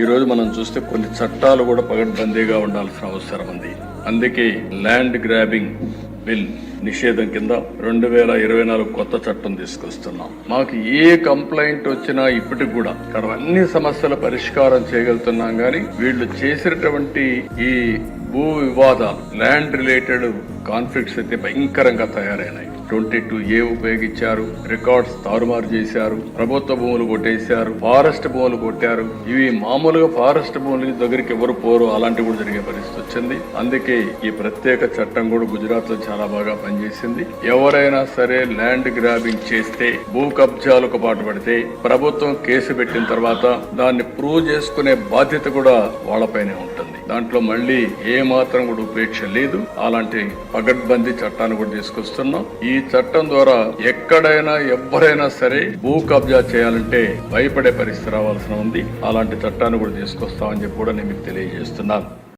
ఈరోజు మనం చూస్తే కొన్ని చట్టాలు కూడా పగడ్బందీగా ఉండాల్సిన అవసరం ఉంది. అందుకే ల్యాండ్ గ్రాబింగ్ బిల్ నిషేధం కింద రెండు వేల ఇరవై నాలుగు కొత్త చట్టం తీసుకొస్తున్నాం. మాకు ఏ కంప్లైంట్ వచ్చినా ఇప్పటికి కూడా ఇక్కడ అన్ని సమస్యల పరిష్కారం చేయగలుగుతున్నాం కానీ వీళ్ళు చేసినటువంటి ఈ భూ వివాదాలు ల్యాండ్ రిలేటెడ్ కాన్ఫ్లిక్ట్స్ అయితే భయంకరంగా తయారైనాయి. ట్వంటీ టూ ఏ ఉపయోగించారు? రికార్డ్స్ తారుమారు చేశారు. ప్రభుత్వ భూములు కొట్టేశారు. ఫారెస్ట్ భూములు కొట్టారు. ఇవి మామూలుగా ఫారెస్ట్ భూముల దగ్గరికి ఎవరు పోరు. అలాంటివి కూడా జరిగే పరిస్థితి వచ్చింది. అందుకే ఈ ప్రత్యేక చట్టం కూడా గుజరాత్లో చాలా బాగా పనిచేసింది. ఎవరైనా సరే ల్యాండ్ గ్రాబింగ్ చేస్తే భూ కబ్జాలకు పాటుపడితే ప్రభుత్వం కేసు పెట్టిన తర్వాత దాన్ని ప్రూవ్ చేసుకునే బాధ్యత కూడా వాళ్ళపైనే ఉంటుంది. దాంట్లో మళ్ళీ ఏ మాత్రం కూడా ఉపేక్ష లేదు. అలాంటి పగడ్బందీ చట్టాన్ని కూడా తీసుకొస్తున్నాం. ఈ చట్టం ద్వారా ఎక్కడైనా ఎవరైనా సరే భూ కబ్జా చేయాలంటే భయపడే పరిస్థితి రావాల్సిన ఉంది. అలాంటి చట్టాన్ని కూడా తీసుకొస్తామని చెప్పి కూడా నేను మీకు తెలియజేస్తున్నాను.